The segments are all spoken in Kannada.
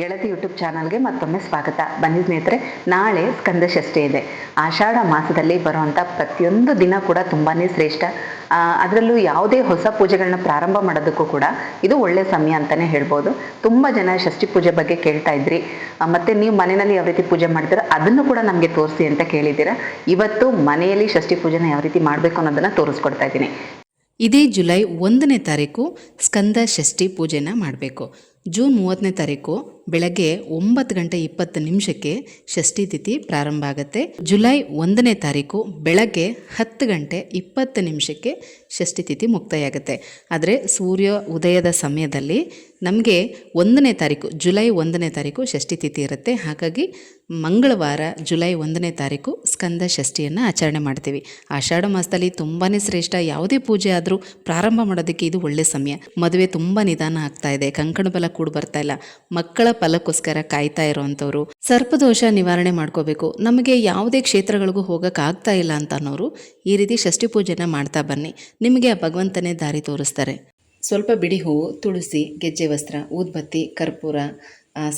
ಗೆಳತಿ ಯೂಟ್ಯೂಬ್ ಚಾನಲ್ಗೆ ಮತ್ತೊಮ್ಮೆ ಸ್ವಾಗತ. ಬನ್ನಿ ಸ್ನೇಹಿತರೆ, ನಾಳೆ ಸ್ಕಂದ ಷಷ್ಠಿ ಇದೆ. ಆಷಾಢ ಮಾಸದಲ್ಲಿ ಬರುವಂಥ ಪ್ರತಿಯೊಂದು ದಿನ ಕೂಡ ತುಂಬಾ ಶ್ರೇಷ್ಠ. ಅದರಲ್ಲೂ ಯಾವುದೇ ಹೊಸ ಪೂಜೆಗಳನ್ನ ಪ್ರಾರಂಭ ಮಾಡೋದಕ್ಕೂ ಕೂಡ ಇದು ಒಳ್ಳೆ ಸಮಯ ಅಂತಲೇ ಹೇಳ್ಬೋದು. ತುಂಬ ಜನ ಷಷ್ಠಿ ಪೂಜೆ ಬಗ್ಗೆ ಕೇಳ್ತಾ ಇದ್ರಿ. ಮತ್ತೆ ನೀವು ಮನೆಯಲ್ಲಿ ಯಾವ ರೀತಿ ಪೂಜೆ ಮಾಡ್ತೀರಾ ಅದನ್ನು ಕೂಡ ನಮಗೆ ತೋರಿಸಿ ಅಂತ ಕೇಳಿದ್ದೀರಾ. ಇವತ್ತು ಮನೆಯಲ್ಲಿ ಷಷ್ಠಿ ಪೂಜೆನ ಯಾವ ರೀತಿ ಮಾಡಬೇಕು ಅನ್ನೋದನ್ನ ತೋರಿಸ್ಕೊಡ್ತಾ ಇದ್ದೀನಿ. ಇದೇ ಜುಲೈ ಒಂದನೇ ತಾರೀಕು ಸ್ಕಂದ ಷಷ್ಠಿ ಪೂಜೆನ ಮಾಡಬೇಕು. ಜೂನ್ ಮೂವತ್ತನೇ ತಾರೀಕು ಬೆಳಗ್ಗೆ ಒಂಬತ್ತು ಗಂಟೆ ಇಪ್ಪತ್ತು ನಿಮಿಷಕ್ಕೆ ಷಷ್ಠಿ ತಿಥಿ ಪ್ರಾರಂಭ ಆಗುತ್ತೆ. ಜುಲೈ ಒಂದನೇ ತಾರೀಕು ಬೆಳಗ್ಗೆ ಹತ್ತು ಗಂಟೆ ಇಪ್ಪತ್ತು ನಿಮಿಷಕ್ಕೆ ಷಷ್ಠಿ ತಿಥಿ ಮುಕ್ತಾಯ ಆಗುತ್ತೆ ಆದರೆ ಸೂರ್ಯ ಉದಯದ ಸಮಯದಲ್ಲಿ ನಮಗೆ ಒಂದನೇ ತಾರೀಕು, ಜುಲೈ ಒಂದನೇ ತಾರೀಕು ಷಷ್ಠಿ ತಿಥಿ ಇರುತ್ತೆ. ಹಾಗಾಗಿ ಮಂಗಳವಾರ, ಜುಲೈ ಒಂದನೇ ತಾರೀಕು ಸ್ಕಂದ ಷಷ್ಠಿಯನ್ನು ಆಚರಣೆ ಮಾಡ್ತೀವಿ. ಆಷಾಢ ಮಾಸದಲ್ಲಿ ತುಂಬಾ ಶ್ರೇಷ್ಠ. ಯಾವುದೇ ಪೂಜೆ ಆದರೂ ಪ್ರಾರಂಭ ಮಾಡೋದಕ್ಕೆ ಇದು ಒಳ್ಳೆಯ ಸಮಯ. ಮದುವೆ ತುಂಬ ನಿಧಾನ ಆಗ್ತಾ ಇದೆ. ಕಂಕಣ ಬಲ ಕೂಡ ಬರ್ತಾ ಇಲ್ಲ. ಮಕ್ಕಳ ಫಲಕ್ಕೋಸ್ಕರ ಕಾಯ್ತಾ ಇರೋವಂಥವ್ರು, ಸರ್ಪದೋಷ ನಿವಾರಣೆ ಮಾಡ್ಕೋಬೇಕು, ನಮಗೆ ಯಾವುದೇ ಕ್ಷೇತ್ರಗಳಿಗೂ ಹೋಗಕ್ಕೆ ಆಗ್ತಾ ಇಲ್ಲ ಅಂತ ಅನ್ನೋರು ಈ ರೀತಿ ಷಷ್ಠಿ ಪೂಜೆನ ಮಾಡ್ತಾ ಬನ್ನಿ. ನಿಮಗೆ ಆ ಭಗವಂತನೇ ದಾರಿ ತೋರಿಸ್ತಾರೆ. ಸ್ವಲ್ಪ ಬಿಡಿ ಹೂವು, ತುಳಸಿ, ಗೆಜ್ಜೆ ವಸ್ತ್ರ, ಊದ್ಬತ್ತಿ, ಕರ್ಪೂರ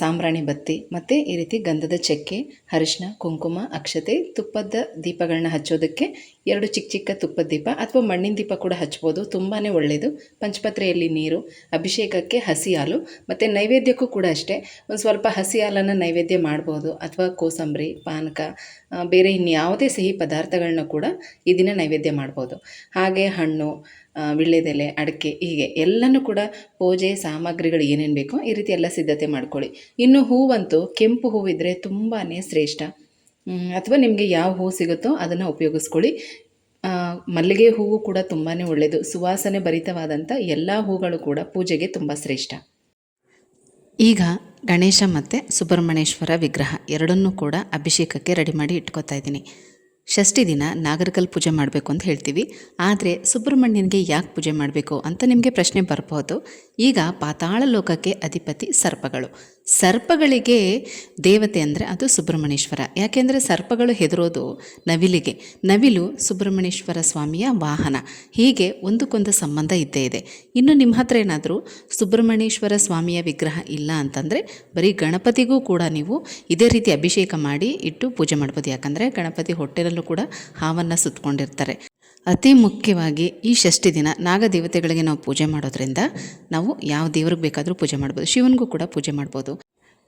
ಸಾಂಬ್ರಾಣಿ ಬತ್ತಿ, ಮತ್ತು ಈ ರೀತಿ ಗಂಧದ ಚಕ್ಕೆ ಅರಿಶಿನ ಕುಂಕುಮ, ಅಕ್ಷತೆ, ತುಪ್ಪದ ದೀಪಗಳನ್ನ ಹಚ್ಚೋದಕ್ಕೆ ಎರಡು ಚಿಕ್ಕ ಚಿಕ್ಕ ತುಪ್ಪದ ದೀಪ ಅಥವಾ ಮಣ್ಣಿನ ದೀಪ ಕೂಡ ಹಚ್ಬೋದು. ತುಂಬಾ ಒಳ್ಳೆಯದು ಪಂಚಪತ್ರೆಯಲ್ಲಿ ನೀರು, ಅಭಿಷೇಕಕ್ಕೆ ಹಸಿ ಹಾಲು, ಮತ್ತು ನೈವೇದ್ಯಕ್ಕೂ ಕೂಡ ಅಷ್ಟೇ. ಒಂದು ಸ್ವಲ್ಪ ಹಸಿ ಹಾಲನ್ನು ನೈವೇದ್ಯ ಮಾಡ್ಬೋದು. ಅಥವಾ ಕೋಸಂಬರಿ, ಪಾನಕ ಬೇರೆ ಇನ್ಯಾವುದೇ ಸಿಹಿ ಪದಾರ್ಥಗಳನ್ನ ಕೂಡ ಈ ದಿನ ನೈವೇದ್ಯ ಮಾಡ್ಬೋದು. ಹಾಗೆ ಹಣ್ಣು ವೀಳ್ಯದೆಲೆ ಅಡಿಕೆ, ಹೀಗೆ ಎಲ್ಲನೂ ಕೂಡ ಪೂಜೆ ಸಾಮಗ್ರಿಗಳು ಏನೇನು ಬೇಕೋ ಈ ರೀತಿ ಎಲ್ಲ ಸಿದ್ಧತೆ ಮಾಡ್ಕೊಳ್ಳಿ. ಇನ್ನು ಹೂವಂತೂ ಕೆಂಪು ಹೂವಿದ್ರೆ ತುಂಬಾ ಶ್ರೇಷ್ಠ. ಅಥವಾ ನಿಮಗೆ ಯಾವ ಹೂವು ಸಿಗುತ್ತೋ ಅದನ್ನು ಉಪಯೋಗಿಸ್ಕೊಳ್ಳಿ. ಮಲ್ಲಿಗೆ ಹೂವು ಕೂಡ ತುಂಬಾ ಒಳ್ಳೆಯದು ಸುವಾಸನೆ ಭರಿತವಾದಂಥ ಎಲ್ಲ ಹೂಗಳು ಕೂಡ ಪೂಜೆಗೆ ತುಂಬ ಶ್ರೇಷ್ಠ. ಈಗ ಗಣೇಶ ಮತ್ತು ಸುಬ್ರಹ್ಮಣ್ಯೇಶ್ವರ ವಿಗ್ರಹ ಎರಡನ್ನೂ ಕೂಡ ಅಭಿಷೇಕಕ್ಕೆ ರೆಡಿ ಮಾಡಿ ಇಟ್ಕೋತಾ ಇದ್ದೀನಿ. ಷಷ್ಠಿ ದಿನ ನಾಗರಕಲ್ ಪೂಜೆ ಮಾಡಬೇಕು ಅಂತ ಹೇಳ್ತೀವಿ. ಆದರೆ ಸುಬ್ರಹ್ಮಣ್ಯನಿಗೆ ಯಾಕೆ ಪೂಜೆ ಮಾಡಬೇಕು ಅಂತ ನಿಮಗೆ ಪ್ರಶ್ನೆ ಬರ್ಬೋದು. ಈಗ ಪಾತಾಳ ಲೋಕಕ್ಕೆ ಅಧಿಪತಿ ಸರ್ಪಗಳು. ಸರ್ಪಗಳಿಗೆ ದೇವತೆ ಅಂದರೆ ಅದು ಸುಬ್ರಹ್ಮಣ್ಯೇಶ್ವರ. ಯಾಕೆಂದರೆ ಸರ್ಪಗಳು ಹೆದರೋದು ನವಿಲಿಗೆ. ನವಿಲು ಸುಬ್ರಹ್ಮಣ್ಯೇಶ್ವರ ಸ್ವಾಮಿಯ ವಾಹನ. ಹೀಗೆ ಒಂದಕ್ಕೊಂದು ಸಂಬಂಧ ಇದ್ದೇ ಇದೆ. ಇನ್ನು ನಿಮ್ಮ ಹತ್ರ ಏನಾದರೂ ಸುಬ್ರಹ್ಮಣ್ಯೇಶ್ವರ ಸ್ವಾಮಿಯ ವಿಗ್ರಹ ಇಲ್ಲ ಅಂತಂದರೆ ಬರೀ ಗಣಪತಿಗೂ ಕೂಡ ನೀವು ಇದೇ ರೀತಿ ಅಭಿಷೇಕ ಮಾಡಿ ಇಟ್ಟು ಪೂಜೆ ಮಾಡ್ಬೋದು. ಯಾಕಂದರೆ ಗಣಪತಿ ಹೊಟ್ಟೆನಲ್ಲೂ ಕೂಡ ಹಾವನ್ನು ಸುತ್ತಕೊಂಡಿರ್ತಾರೆ ಅತಿ ಮುಖ್ಯವಾಗಿ ಈ ಷಷ್ಠಿ ದಿನ ನಾಗದೇವತೆಗಳಿಗೆ ನಾವು ಪೂಜೆ ಮಾಡೋದ್ರಿಂದ ನಾವು ಯಾವ ದೇವ್ರಿಗೆ ಬೇಕಾದರೂ ಪೂಜೆ ಮಾಡ್ಬೋದು, ಶಿವನಿಗೂ ಕೂಡ ಪೂಜೆ ಮಾಡ್ಬೋದು.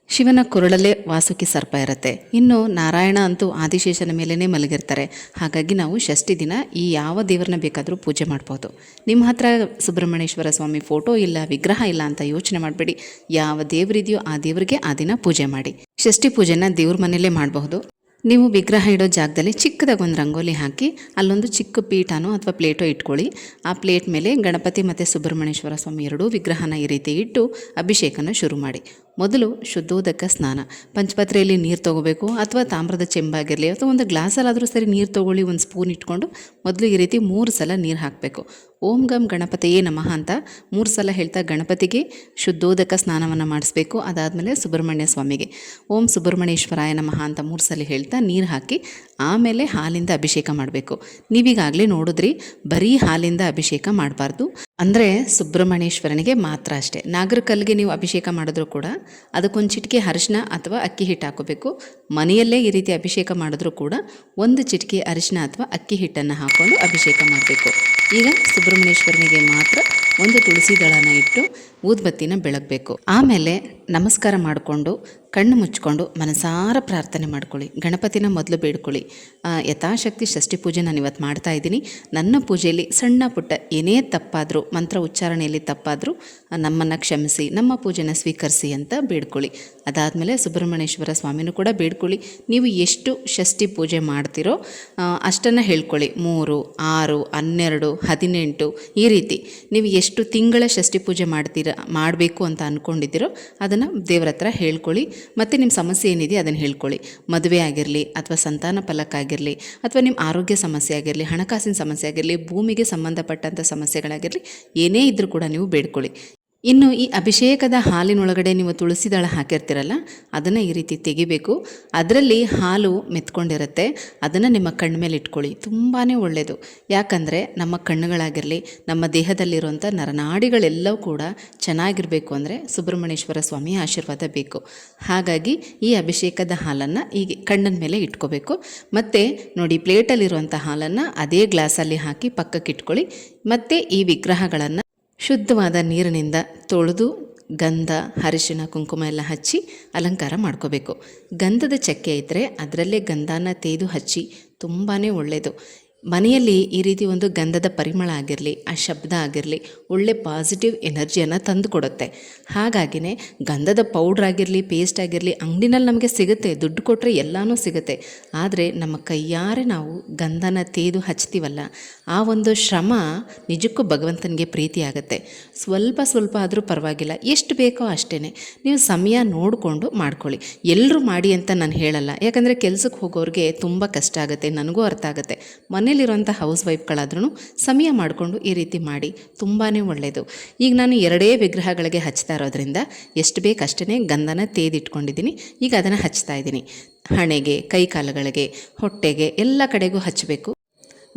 ಶಿವನ ಕೊರಳಲ್ಲೇ ವಾಸುಕಿ ಸರ್ಪ ಇರುತ್ತೆ. ಇನ್ನು ನಾರಾಯಣ ಅಂತೂ ಆದಿಶೇಷನ ಮೇಲೇ ಮಲಗಿರ್ತಾರೆ. ಹಾಗಾಗಿ ನಾವು ಷಷ್ಠಿ ದಿನ ಈ ಯಾವ ದೇವರನ್ನ ಬೇಕಾದರೂ ಪೂಜೆ ಮಾಡ್ಬೋದು. ನಿಮ್ಮ ಹತ್ರ ಸುಬ್ರಹ್ಮಣ್ಯೇಶ್ವರ ಸ್ವಾಮಿ ಫೋಟೋ ಇಲ್ಲ, ವಿಗ್ರಹ ಇಲ್ಲ ಅಂತ ಯೋಚನೆ ಮಾಡಬೇಡಿ. ಯಾವ ದೇವರಿದೆಯೋ ಆ ದೇವರಿಗೆ ಆ ದಿನ ಪೂಜೆ ಮಾಡಿ. ಷಷ್ಠಿ ಪೂಜೆನ ದೇವ್ರ ಮನೆಯಲ್ಲೇ ಮಾಡಬಹುದು. ನೀವು ವಿಗ್ರಹ ಇಡೋ ಜಾಗದಲ್ಲಿ ಚಿಕ್ಕದಾಗಿ ಒಂದು ರಂಗೋಲಿ ಹಾಕಿ, ಅಲ್ಲೊಂದು ಚಿಕ್ಕ ಪೀಠನೋ ಅಥವಾ ಪ್ಲೇಟೋ ಇಟ್ಕೊಳ್ಳಿ. ಆ ಪ್ಲೇಟ್ ಮೇಲೆ ಗಣಪತಿ ಮತ್ತು ಸುಬ್ರಹ್ಮಣ್ಯೇಶ್ವರ ಸ್ವಾಮಿ ಎರಡೂ ವಿಗ್ರಹನ ಈ ರೀತಿ ಇಟ್ಟು ಅಭಿಷೇಕನ ಶುರು ಮಾಡಿ. ಮೊದಲು ಶುದ್ಧೋದಕ ಸ್ನಾನ. ಪಂಚಪತ್ರೆಯಲ್ಲಿ ನೀರು ತೊಗೋಬೇಕು ಅಥವಾ ತಾಮ್ರದ ಚೆಂಬಾಗಿರಲಿ ಅಥವಾ ಒಂದು ಗ್ಲಾಸಲ್ಲಾದರೂ ಸರಿ ನೀರು ತೊಗೊಳ್ಳಿ, ಒಂದು ಸ್ಪೂನ್ ಇಟ್ಕೊಂಡು ಮೊದಲು ಈ ರೀತಿ ಮೂರು ಸಲ ನೀರು ಹಾಕಬೇಕು. ಓಂ ಗಂ ಗಣಪತಿಯೇ ನಮಃ ಅಂತ ಮೂರು ಸಲ ಹೇಳ್ತಾ ಗಣಪತಿಗೆ ಶುದ್ಧೋದಕ ಸ್ನಾನವನ್ನು ಮಾಡಿಸ್ಬೇಕು. ಅದಾದಮೇಲೆ ಸುಬ್ರಹ್ಮಣ್ಯ ಸ್ವಾಮಿಗೆ. ಓಂ ಸುಬ್ರಹ್ಮಣ್ಯೇಶ್ವರಾಯ ನಮಃ ಅಂತ ಮೂರು ಸಲ ಹೇಳ್ತಾ ನೀರು ಹಾಕಿ ಆಮೇಲೆ ಹಾಲಿಂದ ಅಭಿಷೇಕ ಮಾಡಬೇಕು. ನೀವೀಗಾಗಲೇ ನೋಡಿದ್ರಿ, ಬರೀ ಹಾಲಿಂದ ಅಭಿಷೇಕ ಮಾಡಬಾರ್ದು. ಅಂದರೆ ಸುಬ್ರಹ್ಮಣ್ಯೇಶ್ವರನಿಗೆ ಮಾತ್ರ ಅಷ್ಟೇ. ನಾಗರಕಲ್ಲಿಗೆ ನೀವು ಅಭಿಷೇಕ ಮಾಡಿದ್ರು ಕೂಡ ಅದಕ್ಕೊಂದು ಚಿಟಿಕೆ ಅರಿಶಿನ ಅಥವಾ ಅಕ್ಕಿ ಹಿಟ್ಟು ಹಾಕೋಬೇಕು ಮನೆಯಲ್ಲೇ ಈ ರೀತಿ ಅಭಿಷೇಕ ಮಾಡಿದ್ರೂ ಕೂಡ ಒಂದು ಚಿಟಿಕೆ ಅರಿಶಿನ ಅಥವಾ ಅಕ್ಕಿ ಹಿಟ್ಟನ್ನು ಹಾಕೊಂಡು ಅಭಿಷೇಕ ಮಾಡಬೇಕು. ಈಗ ಸುಬ್ರಹ್ಮಣ್ಯೇಶ್ವರನಿಗೆ ಮಾತ್ರ ಒಂದು ತುಳಸಿ ದಳನ ಇಟ್ಟು ಊದ್ಬತ್ತಿನ ಬೆಳಗಬೇಕು. ಆಮೇಲೆ ನಮಸ್ಕಾರ ಮಾಡಿಕೊಂಡು, ಕಣ್ಣು ಮುಚ್ಕೊಂಡು ಮನಸಾರ ಪ್ರಾರ್ಥನೆ ಮಾಡ್ಕೊಳ್ಳಿ. ಗಣಪತಿನ ಮೊದಲು ಬೇಡ್ಕೊಳ್ಳಿ. ಯಥಾಶಕ್ತಿ ಷಷ್ಠಿ ಪೂಜೆ ನಾನು ಇವತ್ತು ಮಾಡ್ತಾ ಇದ್ದೀನಿ. ನನ್ನ ಪೂಜೆಯಲ್ಲಿ ಸಣ್ಣ ಪುಟ್ಟ ಏನೇ ತಪ್ಪಾದರೂ, ಮಂತ್ರ ಉಚ್ಚಾರಣೆಯಲ್ಲಿ ತಪ್ಪಾದರೂ, ನಮ್ಮನ್ನು ಕ್ಷಮಿಸಿ, ನಮ್ಮ ಪೂಜೆನ ಸ್ವೀಕರಿಸಿ ಅಂತ ಬೇಡ್ಕೊಳ್ಳಿ. ಅದಾದಮೇಲೆ ಸುಬ್ರಹ್ಮಣ್ಯೇಶ್ವರ ಸ್ವಾಮಿನೂ ಕೂಡ ಬೇಡ್ಕೊಳ್ಳಿ. ನೀವು ಎಷ್ಟು ಷಷ್ಠಿ ಪೂಜೆ ಮಾಡ್ತೀರೋ ಅಷ್ಟನ್ನು ಹೇಳ್ಕೊಳ್ಳಿ. ಮೂರು, ಆರು, ಹನ್ನೆರಡು, ಹದಿನೆಂಟು, ಈ ರೀತಿ. ನೀವು ಎಷ್ಟು ತಿಂಗಳ ಷಷ್ಠಿ ಪೂಜೆ ಮಾಡ್ತೀರ, ಮಾಡಬೇಕು ಅಂತ ಅಂದ್ಕೊಂಡಿದ್ದೀರೋ ಅದನ್ನು ದೇವ್ರ ಹತ್ರ ಹೇಳ್ಕೊಳ್ಳಿ. ಮತ್ತು ನಿಮ್ಮ ಸಮಸ್ಯೆ ಏನಿದೆ ಅದನ್ನು ಹೇಳ್ಕೊಳ್ಳಿ. ಮದುವೆ ಆಗಿರಲಿ ಅಥವಾ ಸಂತಾನ ಫಲಕ್ಕಾಗಿರಲಿ ಅಥವಾ ನಿಮ್ಮ ಆರೋಗ್ಯ ಸಮಸ್ಯೆ ಆಗಿರಲಿ, ಹಣಕಾಸಿನ ಸಮಸ್ಯೆ ಆಗಿರಲಿ, ಭೂಮಿಗೆ ಸಂಬಂಧಪಟ್ಟಂಥ ಸಮಸ್ಯೆಗಳಾಗಿರಲಿ, ಏನೇ ಇದ್ದರೂ ಕೂಡ ನೀವು ಬೇಡ್ಕೊಳ್ಳಿ. ಇನ್ನು ಈ ಅಭಿಷೇಕದ ಹಾಲಿನೊಳಗಡೆ ನೀವು ತುಳಸಿ ದಳ ಹಾಕಿರ್ತೀರಲ್ಲ, ಅದನ್ನು ಈ ರೀತಿ ತೆಗಿಬೇಕು. ಅದರಲ್ಲಿ ಹಾಲು ಮೆತ್ಕೊಂಡಿರುತ್ತೆ, ಅದನ್ನು ನಿಮ್ಮ ಕಣ್ಣ ಮೇಲೆ ಇಟ್ಕೊಳ್ಳಿ. ತುಂಬಾ ಒಳ್ಳೆಯದು ಯಾಕಂದರೆ ನಮ್ಮ ಕಣ್ಣುಗಳಾಗಿರಲಿ, ನಮ್ಮ ದೇಹದಲ್ಲಿರುವಂಥ ನರನಾಡಿಗಳೆಲ್ಲವೂ ಕೂಡ ಚೆನ್ನಾಗಿರಬೇಕು ಅಂದರೆ ಸುಬ್ರಹ್ಮಣ್ಯೇಶ್ವರ ಸ್ವಾಮಿಯ ಆಶೀರ್ವಾದ ಬೇಕು. ಹಾಗಾಗಿ ಈ ಅಭಿಷೇಕದ ಹಾಲನ್ನು ಹೀಗೆ ಕಣ್ಣಿನ ಮೇಲೆ ಇಟ್ಕೋಬೇಕು. ಮತ್ತು ನೋಡಿ ಪ್ಲೇಟಲ್ಲಿರುವಂಥ ಹಾಲನ್ನು ಅದೇ ಗ್ಲಾಸಲ್ಲಿ ಹಾಕಿ ಪಕ್ಕಕ್ಕೆ ಇಟ್ಕೊಳ್ಳಿ ಮತ್ತು ಈ ವಿಗ್ರಹಗಳನ್ನು ಶುದ್ಧವಾದ ನೀರಿನಿಂದ ತೊಳೆದು ಗಂಧ ಅರಿಶಿಣ ಕುಂಕುಮ ಎಲ್ಲ ಹಚ್ಚಿ ಅಲಂಕಾರ ಮಾಡ್ಕೋಬೇಕು. ಗಂಧದ ಚಕ್ಕೆ ಇದ್ದರೆ ಅದರಲ್ಲೇ ಗಂಧನ ತೇದು ಹಚ್ಚಿ ತುಂಬಾ ಒಳ್ಳೆಯದು ಮನೆಯಲ್ಲಿ ಈ ರೀತಿ ಒಂದು ಗಂಧದ ಪರಿಮಳ ಆಗಿರಲಿ, ಆ ಶಬ್ದ ಆಗಿರಲಿ, ಒಳ್ಳೆ ಪಾಸಿಟಿವ್ ಎನರ್ಜಿಯನ್ನು ತಂದು ಕೊಡುತ್ತೆ. ಹಾಗಾಗಿನೇ ಗಂಧದ ಪೌಡ್ರ್ ಆಗಿರಲಿ ಪೇಸ್ಟ್ ಆಗಿರಲಿ, ಅಂಗಡಿನಲ್ಲಿ ನಮಗೆ ಸಿಗುತ್ತೆ, ದುಡ್ಡು ಕೊಟ್ಟರೆ ಎಲ್ಲನೂ ಸಿಗುತ್ತೆ. ಆದರೆ ನಮ್ಮ ಕೈಯಾರೆ ನಾವು ಗಂಧನ ತೇದು ಹಚ್ತೀವಲ್ಲ, ಆ ಒಂದು ಶ್ರಮ ನಿಜಕ್ಕೂ ಭಗವಂತನಿಗೆ ಪ್ರೀತಿ ಆಗುತ್ತೆ ಸ್ವಲ್ಪ ಸ್ವಲ್ಪ ಆದರೂ ಪರವಾಗಿಲ್ಲ, ಎಷ್ಟು ಬೇಕೋ ಅಷ್ಟೇ ನೀವು ಸಮಯ ನೋಡಿಕೊಂಡು ಮಾಡ್ಕೊಳ್ಳಿ. ಎಲ್ಲರೂ ಮಾಡಿ ಅಂತ ನಾನು ಹೇಳಲ್ಲ. ಯಾಕಂದರೆ ಕೆಲಸಕ್ಕೆ ಹೋಗೋರಿಗೆ ತುಂಬ ಕಷ್ಟ ಆಗುತ್ತೆ, ನನಗೂ ಅರ್ಥ ಆಗುತ್ತೆ. ಮನೇಲಿರುವಂಥ ಹೌಸ್ ವೈಫ್ಗಳಾದ್ರೂ ಸಮಯ ಮಾಡಿಕೊಂಡು ಈ ರೀತಿ ಮಾಡಿ ತುಂಬಾ ಒಳ್ಳೆಯದು ಈಗ ನಾನು ಎರಡೇ ವಿಗ್ರಹಗಳಿಗೆ ಹಚ್ತಾ ಇರೋದ್ರಿಂದ ಎಷ್ಟು ಬೇಕಷ್ಟೇ ಗಂಧನ ತೇದಿಟ್ಕೊಂಡಿದ್ದೀನಿ. ಈಗ ಅದನ್ನು ಹಚ್ತಾ ಇದ್ದೀನಿ. ಹಣೆಗೆ, ಕೈಕಾಲುಗಳಿಗೆ, ಹೊಟ್ಟೆಗೆ ಎಲ್ಲ ಕಡೆಗೂ ಹಚ್ಚಬೇಕು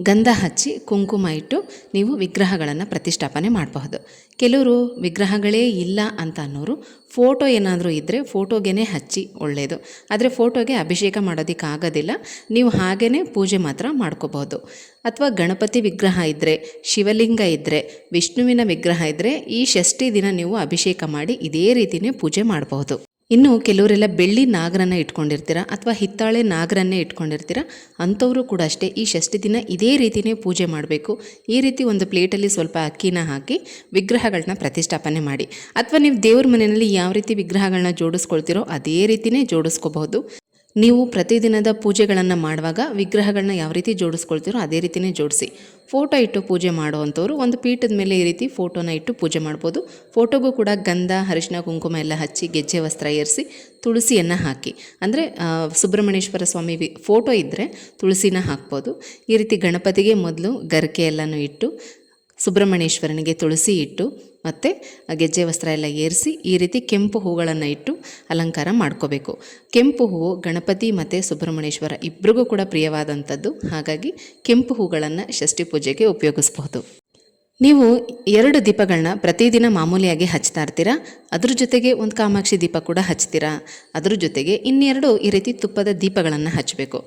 ಗಂಧ ಹಚ್ಚಿ ಕುಂಕುಮ ಇಟ್ಟು ನೀವು ವಿಗ್ರಹಗಳನ್ನು ಪ್ರತಿಷ್ಠಾಪನೆ ಮಾಡಬಹುದು. ಕೆಲವರು ವಿಗ್ರಹಗಳೇ ಇಲ್ಲ ಅಂತ ಅನ್ನೋರು ಫೋಟೋ ಏನಾದರೂ ಇದ್ದರೆ ಫೋಟೋಗೇ ಹಚ್ಚಿ ಒಳ್ಳೆಯದು ಆದರೆ ಫೋಟೋಗೆ ಅಭಿಷೇಕ ಮಾಡೋದಕ್ಕಾಗೋದಿಲ್ಲ. ನೀವು ಹಾಗೇ ಪೂಜೆ ಮಾತ್ರ ಮಾಡ್ಕೋಬಹುದು. ಅಥವಾ ಗಣಪತಿ ವಿಗ್ರಹ ಇದ್ದರೆ ಶಿವಲಿಂಗ ಇದ್ದರೆ ವಿಷ್ಣುವಿನ ವಿಗ್ರಹ ಇದ್ದರೆ ಈ ಷಷ್ಠಿ ದಿನ ನೀವು ಅಭಿಷೇಕ ಮಾಡಿ ಇದೇ ರೀತಿಯೇ ಪೂಜೆ ಮಾಡಬಹುದು. ಇನ್ನು ಕೆಲವರೆಲ್ಲ ಬೆಳ್ಳಿ ನಾಗರನ್ನ ಇಟ್ಕೊಂಡಿರ್ತೀರ ಅಥವಾ ಹಿತ್ತಾಳೆ ನಾಗರನ್ನೇ ಇಟ್ಕೊಂಡಿರ್ತೀರ ಅಂಥವರು ಕೂಡ ಅಷ್ಟೇ ಈ ಷಷ್ಠಿ ದಿನ ಇದೇ ರೀತಿಯೇ ಪೂಜೆ ಮಾಡಬೇಕು. ಈ ರೀತಿ ಒಂದು ಪ್ಲೇಟಲ್ಲಿ ಸ್ವಲ್ಪ ಅಕ್ಕಿನ ಹಾಕಿ ವಿಗ್ರಹಗಳನ್ನ ಪ್ರತಿಷ್ಠಾಪನೆ ಮಾಡಿ. ಅಥವಾ ನೀವು ದೇವ್ರ ಮನೆಯಲ್ಲಿ ಯಾವ ರೀತಿ ವಿಗ್ರಹಗಳನ್ನ ಜೋಡಿಸ್ಕೊಳ್ತೀರೋ ಅದೇ ರೀತಿಯೇ ಜೋಡಿಸ್ಕೋಬಹುದು. ನೀವು ಪ್ರತಿದಿನದ ಪೂಜೆಗಳನ್ನು ಮಾಡುವಾಗ ವಿಗ್ರಹಗಳನ್ನ ಯಾವ ರೀತಿ ಜೋಡಿಸ್ಕೊಳ್ತೀರೋ ಅದೇ ರೀತಿಯೇ ಜೋಡಿಸಿ. ಫೋಟೋ ಇಟ್ಟು ಪೂಜೆ ಮಾಡುವಂಥವ್ರು ಒಂದು ಪೀಠದ ಮೇಲೆ ಈ ರೀತಿ ಫೋಟೋನ ಇಟ್ಟು ಪೂಜೆ ಮಾಡ್ಬೋದು. ಫೋಟೋಗೂ ಕೂಡ ಗಂಧ ಅರಿಶಿನ ಕುಂಕುಮ ಎಲ್ಲ ಹಚ್ಚಿ ಗೆಜ್ಜೆ, ವಸ್ತ್ರ ಏರಿಸಿ ತುಳಸಿಯನ್ನು ಹಾಕಿ. ಅಂದರೆ ಸುಬ್ರಹ್ಮಣ್ಯೇಶ್ವರ ಸ್ವಾಮಿ ಫೋಟೋ ಇದ್ದರೆ ತುಳಸಿನ ಹಾಕ್ಬೋದು. ಈ ರೀತಿ ಗಣಪತಿಗೆ ಮೊದಲು ಗರಿಕೆ ಎಲ್ಲನೂ ಇಟ್ಟು ಸುಬ್ರಹ್ಮಣ್ಯೇಶ್ವರನಿಗೆ ತುಳಸಿ ಇಟ್ಟು ಮತ್ತು ಗೆಜ್ಜೆ ವಸ್ತ್ರ ಎಲ್ಲ ಏರಿಸಿ ಈ ರೀತಿ ಕೆಂಪು ಹೂಗಳನ್ನು ಇಟ್ಟು ಅಲಂಕಾರ ಮಾಡ್ಕೋಬೇಕು. ಕೆಂಪು ಹೂವು ಗಣಪತಿ ಮತ್ತು ಸುಬ್ರಹ್ಮಣ್ಯೇಶ್ವರ ಇಬ್ಬರಿಗೂ ಕೂಡ ಪ್ರಿಯವಾದಂಥದ್ದು. ಹಾಗಾಗಿ ಕೆಂಪು ಹೂಗಳನ್ನು ಷಷ್ಠಿ ಪೂಜೆಗೆ ಉಪಯೋಗಿಸ್ಬಹುದು. ನೀವು ಎರಡು ದೀಪಗಳನ್ನ ಪ್ರತಿದಿನ ಮಾಮೂಲಿಯಾಗಿ ಹಚ್ತಾ ಇರ್ತೀರಾ? ಅದ್ರ ಜೊತೆಗೆ ಒಂದು ಕಾಮಾಕ್ಷಿ ದೀಪ ಕೂಡ ಹಚ್ತೀರಾ? ಅದ್ರ ಜೊತೆಗೆ ಇನ್ನೆರಡು ಈ ರೀತಿ ತುಪ್ಪದ ದೀಪಗಳನ್ನು ಹಚ್ಚಬೇಕು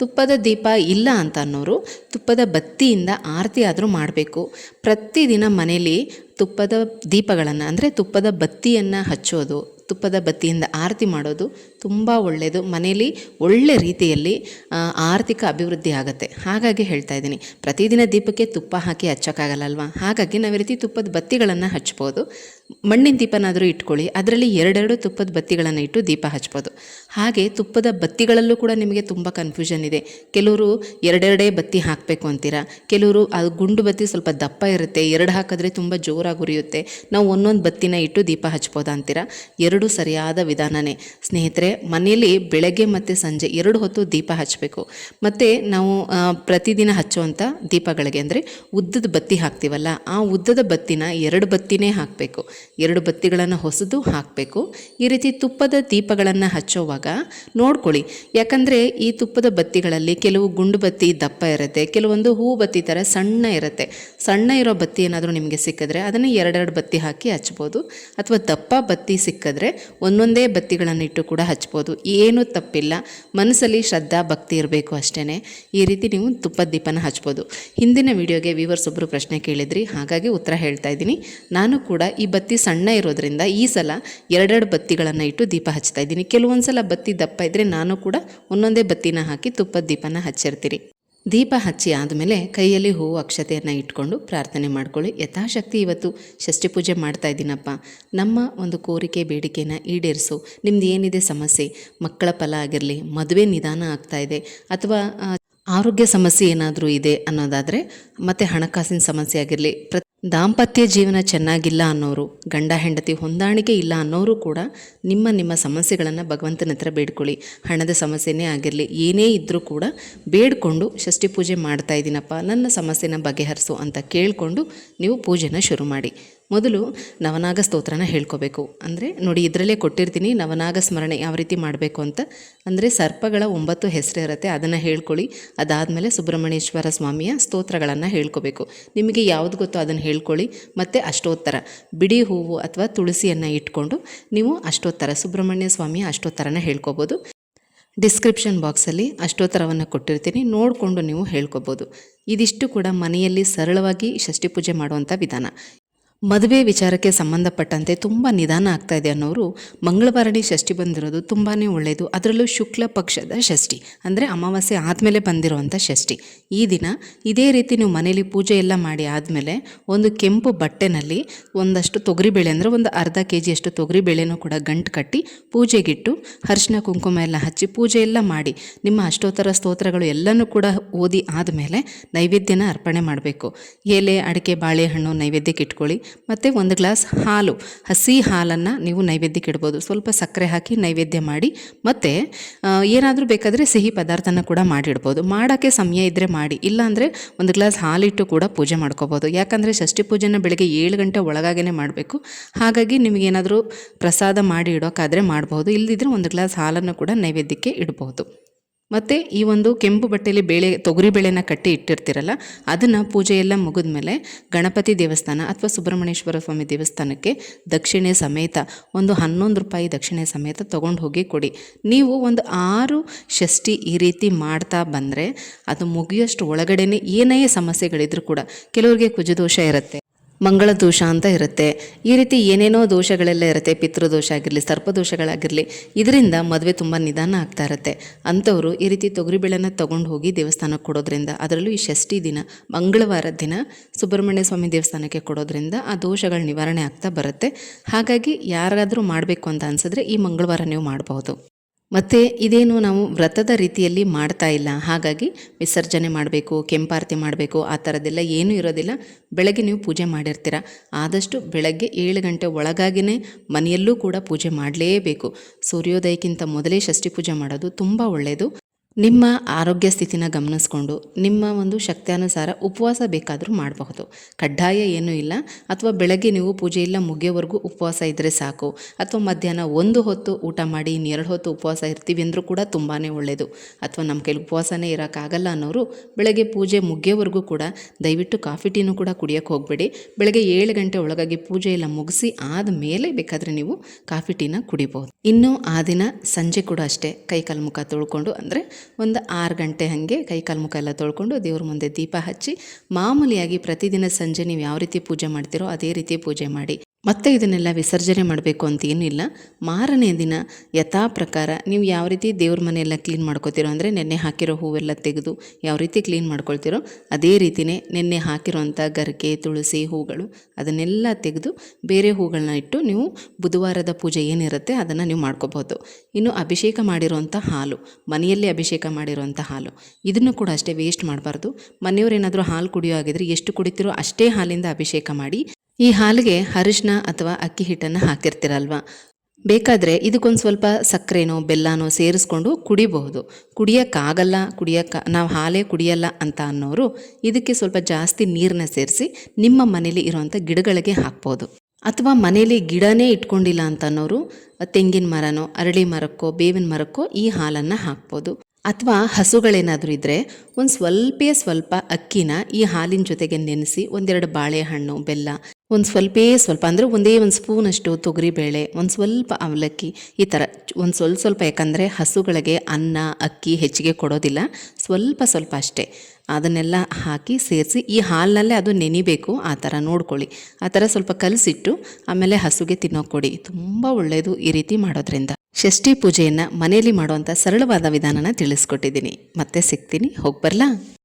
ತುಪ್ಪದ ದೀಪ ಇಲ್ಲ ಅಂತ ಅನ್ನೋರು ತುಪ್ಪದ ಬತ್ತಿಯಿಂದ ಆರತಿ ಆದರೂ ಮಾಡಬೇಕು. ಪ್ರತಿದಿನ ಮನೇಲಿ ತುಪ್ಪದ ದೀಪಗಳನ್ನು, ಅಂದರೆ ತುಪ್ಪದ ಬತ್ತಿಯನ್ನು ಹಚ್ಚೋದು, ತುಪ್ಪದ ಬತ್ತಿಯಿಂದ ಆರತಿ ಮಾಡೋದು ತುಂಬ ಒಳ್ಳೆಯದು ಮನೇಲಿ ಒಳ್ಳೆ ರೀತಿಯಲ್ಲಿ ಆರ್ಥಿಕ ಅಭಿವೃದ್ಧಿ ಆಗುತ್ತೆ. ಹಾಗಾಗಿ ಹೇಳ್ತಾ ಇದ್ದೀನಿ, ಪ್ರತಿದಿನ ದೀಪಕ್ಕೆ ತುಪ್ಪ ಹಾಕಿ ಹಚ್ಚೋಕ್ಕಾಗಲ್ಲ ಅಲ್ವಾ? ಹಾಗಾಗಿ ನಾವು ಈ ರೀತಿ ತುಪ್ಪದ ಬತ್ತಿಗಳನ್ನು ಹಚ್ಬೋದು. ಮಣ್ಣಿನ ದೀಪನಾದರೂ ಇಟ್ಕೊಳ್ಳಿ. ಅದರಲ್ಲಿ ಎರಡೆರಡು ತುಪ್ಪದ ಬತ್ತಿಗಳನ್ನು ಇಟ್ಟು ದೀಪ ಹಚ್ಬೋದು. ಹಾಗೆ ತುಪ್ಪದ ಬತ್ತಿಗಳಲ್ಲೂ ಕೂಡ ನಿಮಗೆ ತುಂಬ ಕನ್ಫ್ಯೂಷನ್ ಇದೆ. ಕೆಲವರು ಎರಡೆರಡೇ ಬತ್ತಿ ಹಾಕಬೇಕು ಅಂತೀರಾ? ಕೆಲವರು ಅದು ಗುಂಡು ಬತ್ತಿ ಸ್ವಲ್ಪ ದಪ್ಪ ಇರುತ್ತೆ, ಎರಡು ಹಾಕಿದ್ರೆ ತುಂಬ ಜೋರಾಗಿ ಉರಿಯುತ್ತೆ. ನಾವು ಒಂದೊಂದು ಬತ್ತಿನ ಇಟ್ಟು ದೀಪ ಹಚ್ಬೋದಾ ಅಂತೀರಾ? ಎರಡು ಸರಿಯಾದ ವಿಧಾನನೇ. ಸ್ನೇಹಿತರೆ, ಮನೆಯಲ್ಲಿ ಬೆಳಗ್ಗೆ ಮತ್ತು ಸಂಜೆ ಎರಡು ಹೊತ್ತು ದೀಪ ಹಚ್ಚಬೇಕು ಮತ್ತು ನಾವು ಪ್ರತಿದಿನ ಹಚ್ಚುವಂಥ ದೀಪಗಳಿಗೆ ಅಂದರೆ ಉದ್ದದ ಬತ್ತಿ ಹಾಕ್ತೀವಲ್ಲ, ಆ ಉದ್ದದ ಬತ್ತಿನ ಎರಡು ಬತ್ತಿನೇ ಹಾಕಬೇಕು. ಎರಡು ಬತ್ತಿಗಳನ್ನು ಹೊಸದು ಹಾಕಬೇಕು. ಈ ರೀತಿ ತುಪ್ಪದ ದೀಪಗಳನ್ನು ಹಚ್ಚೋವಾಗ ನೋಡ್ಕೊಳ್ಳಿ. ಯಾಕಂದರೆ ಈ ತುಪ್ಪದ ಬತ್ತಿಗಳಲ್ಲಿ ಕೆಲವು ಗುಂಡು ಬತ್ತಿ ದಪ್ಪ ಇರುತ್ತೆ, ಕೆಲವೊಂದು ಹೂ ಬತ್ತಿ ಥರ ಸಣ್ಣ ಇರುತ್ತೆ. ಸಣ್ಣ ಇರೋ ಬತ್ತಿ ಏನಾದರೂ ನಿಮಗೆ ಸಿಕ್ಕಿದ್ರೆ ಅದನ್ನು ಎರಡೆರಡು ಬತ್ತಿ ಹಾಕಿ ಹಚ್ಬೋದು. ಅಥವಾ ದಪ್ಪ ಬತ್ತಿ ಸಿಕ್ಕಿದ್ರೆ ಒಂದೊಂದೇ ಬತ್ತಿಗಳನ್ನು ಇಟ್ಟು ಕೂಡ ಹಚ್ಬೋದು. ಏನೂ ತಪ್ಪಿಲ್ಲ. ಮನಸ್ಸಲ್ಲಿ ಶ್ರದ್ಧಾ, ಭಕ್ತಿ ಇರಬೇಕು ಅಷ್ಟೇ ಈ ರೀತಿ ನೀವು ತುಪ್ಪದ ದೀಪನ ಹಚ್ಬೋದು. ಹಿಂದಿನ ವಿಡಿಯೋಗೆ ವ್ಯೂವರ್ಸ್ ಒಬ್ಬರು ಪ್ರಶ್ನೆ ಕೇಳಿದ್ರಿ, ಹಾಗಾಗಿ ಉತ್ತರ ಹೇಳ್ತಾ ಇದ್ದೀನಿ. ನಾನು ಕೂಡ ಈ ಬತ್ತಿ ಸಣ್ಣ ಇರೋದ್ರಿಂದ ಈ ಸಲ ಎರಡೆರಡು ಬತ್ತಿಗಳನ್ನು ಇಟ್ಟು ದೀಪ ಹಚ್ತಾ ಇದ್ದೀನಿ. ಕೆಲವೊಂದು ಸಲ ಬತ್ತಿ ದಪ್ಪ ಇದ್ದರೆ ನಾನು ಕೂಡ ಒಂದೊಂದೇ ಬತ್ತಿನ ಹಾಕಿ ತುಪ್ಪದ ದೀಪನ ಹಚ್ಚಿರ್ತೀರಿ ದೀಪ ಹಚ್ಚಿ ಆದಮೇಲೆ ಕೈಯಲ್ಲಿ ಹೂವು ಅಕ್ಷತೆಯನ್ನು ಇಟ್ಕೊಂಡು ಪ್ರಾರ್ಥನೆ ಮಾಡ್ಕೊಳ್ಳಿ. ಯಥಾಶಕ್ತಿ ಇವತ್ತು ಷಷ್ಠಿ ಪೂಜೆ ಮಾಡ್ತಾ ಇದ್ದೀನಪ್ಪ. ನಮ್ಮ ಒಂದು ಕೋರಿಕೆ ಬೇಡಿಕೆನ ಈಡೇರಿಸು. ನಿಮ್ದು ಏನಿದೆ ಸಮಸ್ಯೆ? ಮಕ್ಕಳ ಫಲ ಆಗಿರಲಿ, ಮದುವೆ ನಿಧಾನ ಆಗ್ತಾ ಇದೆ, ಅಥವಾ ಆರೋಗ್ಯ ಸಮಸ್ಯೆ ಏನಾದರೂ ಇದೆ ಅನ್ನೋದಾದರೆ ಮತ್ತು ಹಣಕಾಸಿನ ಸಮಸ್ಯೆ ಆಗಿರಲಿ ಪ್ರ ದಾಂಪತ್ಯ ಜೀವನ ಚೆನ್ನಾಗಿಲ್ಲ ಅನ್ನೋರು, ಗಂಡ ಹೆಂಡತಿ ಹೊಂದಾಣಿಕೆ ಇಲ್ಲ ಅನ್ನೋರು ಕೂಡ ನಿಮ್ಮ ನಿಮ್ಮ ಸಮಸ್ಯೆಗಳನ್ನು ಭಗವಂತನ ಹತ್ರ ಬೇಡ್ಕೊಳ್ಳಿ. ಹಣದ ಸಮಸ್ಯೆನೇ ಆಗಿರಲಿ, ಏನೇ ಇದ್ದರೂ ಕೂಡ ಬೇಡ್ಕೊಂಡು ಷಷ್ಠಿ ಪೂಜೆ ಮಾಡ್ತಾ ಇದ್ದೀನಪ್ಪ ನನ್ನ ಸಮಸ್ಯೆನ ಬಗೆಹರಿಸು ಅಂತ ಕೇಳಿಕೊಂಡು ನೀವು ಪೂಜೆನ ಶುರು ಮಾಡಿ. ಮೊದಲು ನವನಾಗ ಸ್ತೋತ್ರನ ಹೇಳ್ಕೋಬೇಕು. ಅಂದರೆ ನೋಡಿ, ಇದರಲ್ಲೇ ಕೊಟ್ಟಿರ್ತೀನಿ, ನವನಾಗ ಸ್ಮರಣೆ ಯಾವ ರೀತಿ ಮಾಡಬೇಕು ಅಂತ. ಅಂದರೆ ಸರ್ಪಗಳ ಒಂಬತ್ತು ಹೆಸರು ಇರುತ್ತೆ, ಅದನ್ನು ಹೇಳ್ಕೊಳ್ಳಿ. ಅದಾದಮೇಲೆ ಸುಬ್ರಹ್ಮಣ್ಯೇಶ್ವರ ಸ್ವಾಮಿಯ ಸ್ತೋತ್ರಗಳನ್ನು ಹೇಳ್ಕೋಬೇಕು. ನಿಮಗೆ ಯಾವುದು ಗೊತ್ತೋ ಅದನ್ನು ಹೇಳ್ಕೊಳ್ಳಿ. ಮತ್ತು ಅಷ್ಟೋತ್ತರ. ಬಿಡಿ ಹೂವು ಅಥವಾ ತುಳಸಿಯನ್ನು ಇಟ್ಕೊಂಡು ನೀವು ಅಷ್ಟೋತ್ತರ, ಸುಬ್ರಹ್ಮಣ್ಯ ಸ್ವಾಮಿಯ ಅಷ್ಟೋತ್ತರನ ಹೇಳ್ಕೋಬೋದು. ಡಿಸ್ಕ್ರಿಪ್ಷನ್ ಬಾಕ್ಸಲ್ಲಿ ಅಷ್ಟೋತ್ತರವನ್ನು ಕೊಟ್ಟಿರ್ತೀನಿ, ನೋಡಿಕೊಂಡು ನೀವು ಹೇಳ್ಕೊಬೋದು. ಇದಿಷ್ಟು ಕೂಡ ಮನೆಯಲ್ಲಿ ಸರಳವಾಗಿ ಷಷ್ಠಿ ಪೂಜೆ ಮಾಡುವಂಥ ವಿಧಾನ. ಮದುವೆ ವಿಚಾರಕ್ಕೆ ಸಂಬಂಧಪಟ್ಟಂತೆ ತುಂಬ ನಿಧಾನ ಆಗ್ತಾ ಇದೆ ಅನ್ನೋರು ಮಂಗಳವಾರನೇ ಷಷ್ಠಿ ಬಂದಿರೋದು ತುಂಬಾ ಒಳ್ಳೆಯದು ಅದರಲ್ಲೂ ಶುಕ್ಲ ಪಕ್ಷದ ಷಷ್ಠಿ. ಅಂದರೆ ಅಮಾವಾಸ್ಯೆ ಆದಮೇಲೆ ಬಂದಿರುವಂಥ ಷಷ್ಠಿ. ಈ ದಿನ ಇದೇ ರೀತಿ ನೀವು ಮನೇಲಿ ಪೂಜೆ ಎಲ್ಲ ಮಾಡಿ ಆದಮೇಲೆ ಒಂದು ಕೆಂಪು ಬಟ್ಟೆನಲ್ಲಿ ಒಂದಷ್ಟು ತೊಗರಿಬೇಳೆ ಅಂದರೆ ಒಂದು ಅರ್ಧ ಕೆ ಜಿಯಷ್ಟು ತೊಗರಿಬೇಳೆನೂ ಕೂಡ ಗಂಟು ಕಟ್ಟಿ ಪೂಜೆಗಿಟ್ಟು ಅರಿಶಿನ, ಕುಂಕುಮ ಎಲ್ಲ ಹಚ್ಚಿ ಪೂಜೆ ಎಲ್ಲ ಮಾಡಿ ನಿಮ್ಮ ಅಷ್ಟೋತ್ತರ ಸ್ತೋತ್ರಗಳು ಎಲ್ಲನೂ ಕೂಡ ಓದಿ ಆದಮೇಲೆ ನೈವೇದ್ಯನ ಅರ್ಪಣೆ ಮಾಡಬೇಕು. ಎಲೆ, ಅಡಿಕೆ, ಬಾಳೆಹಣ್ಣು ನೈವೇದ್ಯಕ್ಕೆ ಇಟ್ಕೊಳ್ಳಿ. ಮತ್ತು ಒಂದು ಗ್ಲಾಸ್ ಹಾಲು, ಹಸಿ ಹಾಲನ್ನು ನೀವು ನೈವೇದ್ಯಕ್ಕೆ ಇಡ್ಬೋದು. ಸ್ವಲ್ಪ ಸಕ್ಕರೆ ಹಾಕಿ ನೈವೇದ್ಯ ಮಾಡಿ, ಮತ್ತು ಏನಾದರೂ ಬೇಕಾದರೆ ಸಿಹಿ ಪದಾರ್ಥನ ಕೂಡ ಮಾಡಿಡ್ಬೋದು. ಮಾಡೋಕ್ಕೆ ಸಮಯ ಇದ್ದರೆ ಮಾಡಿ, ಇಲ್ಲಾಂದರೆ ಒಂದು ಗ್ಲಾಸ್ ಹಾಲಿಟ್ಟು ಕೂಡ ಪೂಜೆ ಮಾಡ್ಕೋಬೋದು. ಯಾಕಂದರೆ ಷಷ್ಠಿ ಪೂಜೆನ ಬೆಳಗ್ಗೆ ಏಳು ಗಂಟೆ ಒಳಗಾಗೇ ಮಾಡಬೇಕು. ಹಾಗಾಗಿ ನಿಮಗೇನಾದರೂ ಪ್ರಸಾದ ಮಾಡಿ ಇಡೋಕ್ಕಾದರೆ ಮಾಡ್ಬೋದು. ಇಲ್ಲದಿದ್ದರೆ ಒಂದು ಗ್ಲಾಸ್ ಹಾಲನ್ನು ಕೂಡ ನೈವೇದ್ಯಕ್ಕೆ ಇಡ್ಬೋದು. ಮತ್ತು ಈ ಒಂದು ಕೆಂಪು ಬಟ್ಟೆಯಲ್ಲಿ ಬೇಳೆ, ತೊಗರಿ ಬೇಳೆನ ಕಟ್ಟಿ ಇಟ್ಟಿರ್ತೀರಲ್ಲ, ಅದನ್ನು ಪೂಜೆ ಎಲ್ಲ ಮುಗಿದ್ಮೇಲೆ ಗಣಪತಿ ದೇವಸ್ಥಾನ ಅಥವಾ ಸುಬ್ರಹ್ಮಣ್ಯೇಶ್ವರ ಸ್ವಾಮಿ ದೇವಸ್ಥಾನಕ್ಕೆ ದಕ್ಷಿಣೆ ಸಮೇತ, ಒಂದು ಹನ್ನೊಂದು ರೂಪಾಯಿ ದಕ್ಷಿಣೆ ಸಮೇತ ತೊಗೊಂಡು ಹೋಗಿ ಕೊಡಿ. ನೀವು ಒಂದು ಆರು ಷಷ್ಠಿ ಈ ರೀತಿ ಮಾಡ್ತಾ ಬಂದರೆ ಅದು ಮುಗಿಯೋಷ್ಟು ಒಳಗಡೆನೆ ಏನೇ ಸಮಸ್ಯೆಗಳಿದ್ರು ಕೂಡ ಕೆಲವರಿಗೆ ಕುಜದೋಷ ಇರುತ್ತೆ. ಮಂಗಳ ದೋಷ ಅಂತ ಇರುತ್ತೆ. ಈ ರೀತಿ ಏನೇನೋ ದೋಷಗಳೆಲ್ಲ ಇರುತ್ತೆ. ಪಿತೃದೋಷ ಆಗಿರಲಿ, ಸರ್ಪದೋಷಗಳಾಗಿರಲಿ, ಇದರಿಂದ ಮದುವೆ ತುಂಬ ನಿಧಾನ ಆಗ್ತಾ ಇರುತ್ತೆ. ಅಂಥವರು ಈ ರೀತಿ ತೊಗರಿಬೇಳೆನ ತೊಗೊಂಡು ಹೋಗಿ ದೇವಸ್ಥಾನಕ್ಕೆ ಕೊಡೋದ್ರಿಂದ, ಅದರಲ್ಲೂ ಈ ಷಷ್ಠಿ ದಿನ ಮಂಗಳವಾರದ ದಿನ ಸುಬ್ರಹ್ಮಣ್ಯ ಸ್ವಾಮಿ ದೇವಸ್ಥಾನಕ್ಕೆ ಕೊಡೋದ್ರಿಂದ ಆ ದೋಷಗಳ ನಿವಾರಣೆ ಆಗ್ತಾ ಬರುತ್ತೆ. ಹಾಗಾಗಿ ಯಾರಾದರೂ ಮಾಡಬೇಕು ಅಂತ ಅನಿಸಿದ್ರೆ ಈ ಮಂಗಳವಾರ ನೀವು ಮಾಡಬಹುದು. ಮತ್ತು ಇದೇನು ನಾವು ವ್ರತದ ರೀತಿಯಲ್ಲಿ ಮಾಡ್ತಾ ಇಲ್ಲ. ಹಾಗಾಗಿ ವಿಸರ್ಜನೆ ಮಾಡಬೇಕು, ಕೆಂಪಾರತಿ ಮಾಡಬೇಕು, ಆ ಥರದ್ದೆಲ್ಲ ಏನೂ ಇರೋದಿಲ್ಲ. ಬೆಳಗ್ಗೆ ನೀವು ಪೂಜೆ ಮಾಡಿರ್ತೀರ. ಆದಷ್ಟು ಬೆಳಗ್ಗೆ ಏಳು ಗಂಟೆ ಒಳಗಾಗಿಯೇ ಮನೆಯಲ್ಲೂ ಕೂಡ ಪೂಜೆ ಮಾಡಲೇಬೇಕು. ಸೂರ್ಯೋದಯಕ್ಕಿಂತ ಮೊದಲೇ ಷಷ್ಠಿ ಪೂಜೆ ಮಾಡೋದು ತುಂಬ ಒಳ್ಳೆಯದು ನಿಮ್ಮ ಆರೋಗ್ಯ ಸ್ಥಿತಿನ ಗಮನಿಸ್ಕೊಂಡು ನಿಮ್ಮ ಒಂದು ಶಕ್ತಿಯಾನುಸಾರ ಉಪವಾಸ ಬೇಕಾದರೂ ಮಾಡಬಹುದು. ಕಡ್ಡಾಯ ಏನೂ ಇಲ್ಲ. ಅಥವಾ ಬೆಳಗ್ಗೆ ನೀವು ಪೂಜೆ ಇಲ್ಲ ಮುಗಿಯೋವರೆಗೂ ಉಪವಾಸ ಇದ್ದರೆ ಸಾಕು. ಅಥವಾ ಮಧ್ಯಾಹ್ನ ಒಂದು ಹೊತ್ತು ಊಟ ಮಾಡಿ ಇನ್ನೆರಡು ಹೊತ್ತು ಉಪವಾಸ ಇರ್ತೀವಿ ಅಂದರೂ ಕೂಡ ತುಂಬಾ ಒಳ್ಳೆಯದು ಅಥವಾ ನಮ್ಮ ಕೈಲಿ ಉಪವಾಸನೇ ಇರೋಕ್ಕಾಗಲ್ಲ ಅನ್ನೋರು ಬೆಳಗ್ಗೆ ಪೂಜೆ ಮುಗಿಯೋವರೆಗೂ ಕೂಡ ದಯವಿಟ್ಟು ಕಾಫಿ ಟೀನೂ ಕೂಡ ಕುಡಿಯೋಕ್ಕೆ ಹೋಗಬೇಡಿ. ಬೆಳಗ್ಗೆ ಏಳು ಗಂಟೆ ಒಳಗಾಗಿ ಪೂಜೆ ಎಲ್ಲ ಮುಗಿಸಿ ಆದಮೇಲೆ ಬೇಕಾದರೆ ನೀವು ಕಾಫಿ ಟೀನ ಕುಡಿಬೋದು ಇನ್ನು ಆ ದಿನ ಸಂಜೆ ಕೂಡ ಅಷ್ಟೇ ಕೈಕಾಲು ಮುಖ ತೊಳ್ಕೊಂಡು ಅಂದರೆ ಒಂದು ಆರು ಗಂಟೆ ಹಾಗೆ ಕೈಕಾಲು ಮುಖ ಎಲ್ಲ ತೊಳ್ಕೊಂಡು ದೇವ್ರ ಮುಂದೆ ದೀಪ ಹಚ್ಚಿ ಮಾಮೂಲಿಯಾಗಿ ಪ್ರತಿದಿನ ಸಂಜೆ ನೀವು ಯಾವ ರೀತಿ ಪೂಜೆ ಮಾಡ್ತೀರೋ ಅದೇ ರೀತಿ ಪೂಜೆ ಮಾಡಿ. ಮತ್ತೆ ಇದನ್ನೆಲ್ಲ ವಿಸರ್ಜನೆ ಮಾಡಬೇಕು ಅಂತ ಏನಿಲ್ಲ. ಮಾರನೇ ದಿನ ಯಥಾ ಪ್ರಕಾರ ನೀವು ಯಾವ ರೀತಿ ದೇವ್ರ ಮನೆಯೆಲ್ಲ ಕ್ಲೀನ್ ಮಾಡ್ಕೋತಿರೋ ಅಂದರೆ ನೆನ್ನೆ ಹಾಕಿರೋ ಹೂವೆಲ್ಲ ತೆಗೆದು ಯಾವ ರೀತಿ ಕ್ಲೀನ್ ಮಾಡ್ಕೊಳ್ತೀರೋ ಅದೇ ರೀತಿಯೇ ನೆನ್ನೆ ಹಾಕಿರೋಂಥ ಗರಿಕೆ, ತುಳಸಿ ಹೂಗಳು ಅದನ್ನೆಲ್ಲ ತೆಗೆದು ಬೇರೆ ಹೂಗಳನ್ನ ಇಟ್ಟು ನೀವು ಬುಧವಾರದ ಪೂಜೆ ಏನಿರುತ್ತೆ ಅದನ್ನು ನೀವು ಮಾಡ್ಕೋಬೋದು ಇನ್ನು ಅಭಿಷೇಕ ಮಾಡಿರೋಂಥ ಹಾಲು, ಮನೆಯಲ್ಲಿ ಅಭಿಷೇಕ ಮಾಡಿರೋಂಥ ಹಾಲು, ಇದನ್ನು ಕೂಡ ಅಷ್ಟೇ ವೇಸ್ಟ್ ಮಾಡಬಾರ್ದು. ಮನೆಯವ್ರು ಏನಾದರೂ ಹಾಲು ಕುಡಿಯೋ ಆಗಿದ್ರೆ ಎಷ್ಟು ಕುಡಿತೀರೋ ಅಷ್ಟೇ ಹಾಲಿಂದ ಅಭಿಷೇಕ ಮಾಡಿ ಈ ಹಾಲಿಗೆ ಅರಿಶಿನ ಅಥವಾ ಅಕ್ಕಿ ಹಿಟ್ಟನ್ನು ಹಾಕಿರ್ತೀರಲ್ವ? ಬೇಕಾದರೆ ಇದಕ್ಕೊಂದು ಸ್ವಲ್ಪ ಸಕ್ಕರೆನೋ, ಬೆಲ್ಲನೋ ಸೇರಿಸ್ಕೊಂಡು ಕುಡಿಬಹುದು. ಕುಡಿಯೋಕ್ಕಾಗಲ್ಲ, ಕುಡಿಯೋಕ್ಕ, ನಾವು ಹಾಲೇ ಕುಡಿಯಲ್ಲ ಅಂತ ಅನ್ನೋರು ಇದಕ್ಕೆ ಸ್ವಲ್ಪ ಜಾಸ್ತಿ ನೀರನ್ನ ಸೇರಿಸಿ ನಿಮ್ಮ ಮನೇಲಿ ಇರುವಂಥ ಗಿಡಗಳಿಗೆ ಹಾಕ್ಬೋದು. ಅಥವಾ ಮನೇಲಿ ಗಿಡನೇ ಇಟ್ಕೊಂಡಿಲ್ಲ ಅಂತ ಅನ್ನೋರು ತೆಂಗಿನ ಮರನೋ, ಅರಳಿ ಮರಕ್ಕೋ, ಬೇವಿನ ಮರಕ್ಕೋ ಈ ಹಾಲನ್ನು ಹಾಕ್ಬೋದು. ಅಥವಾ ಹಸುಗಳೇನಾದರೂ ಇದ್ದರೆ ಒಂದು ಸ್ವಲ್ಪೇ ಸ್ವಲ್ಪ ಅಕ್ಕಿನ ಈ ಹಾಲಿನ ಜೊತೆಗೆ ನೆನೆಸಿ ಒಂದೆರಡು ಬಾಳೆಹಣ್ಣು, ಬೆಲ್ಲ, ಒಂದು ಸ್ವಲ್ಪ ಸ್ವಲ್ಪ, ಅಂದರೆ ಒಂದೇ ಒಂದು ಸ್ಪೂನಷ್ಟು ತೊಗರಿಬೇಳೆ, ಒಂದು ಸ್ವಲ್ಪ ಅವಲಕ್ಕಿ ಈ ಥರ ಒಂದು ಸ್ವಲ್ಪ ಸ್ವಲ್ಪ, ಯಾಕಂದರೆ ಹಸುಗಳಿಗೆ ಅನ್ನ, ಅಕ್ಕಿ ಹೆಚ್ಚಿಗೆ ಕೊಡೋದಿಲ್ಲ, ಸ್ವಲ್ಪ ಸ್ವಲ್ಪ ಅಷ್ಟೇ. ಅದನ್ನೆಲ್ಲ ಹಾಕಿ ಸೇರಿಸಿ ಈ ಹಾಲಿನಲ್ಲೇ ಅದು ನೆನಿಬೇಕು, ಆ ಥರ ನೋಡ್ಕೊಳ್ಳಿ. ಆ ಥರ ಸ್ವಲ್ಪ ಕಲಸಿಟ್ಟು ಆಮೇಲೆ ಹಸುಗೆ ತಿನ್ನೋಕೊಡಿ ತುಂಬ ಒಳ್ಳೆಯದು ಈ ರೀತಿ ಮಾಡೋದ್ರಿಂದ. ಷಷ್ಠಿ ಪೂಜೆಯನ್ನು ಮನೆಯಲ್ಲಿ ಮಾಡುವಂಥ ಸರಳವಾದ ವಿಧಾನನ ತಿಳಿಸ್ಕೊಟ್ಟಿದ್ದೀನಿ. ಮತ್ತೆ ಸಿಗ್ತೀನಿ. ಹೋಗಿ ಬರಲಾ?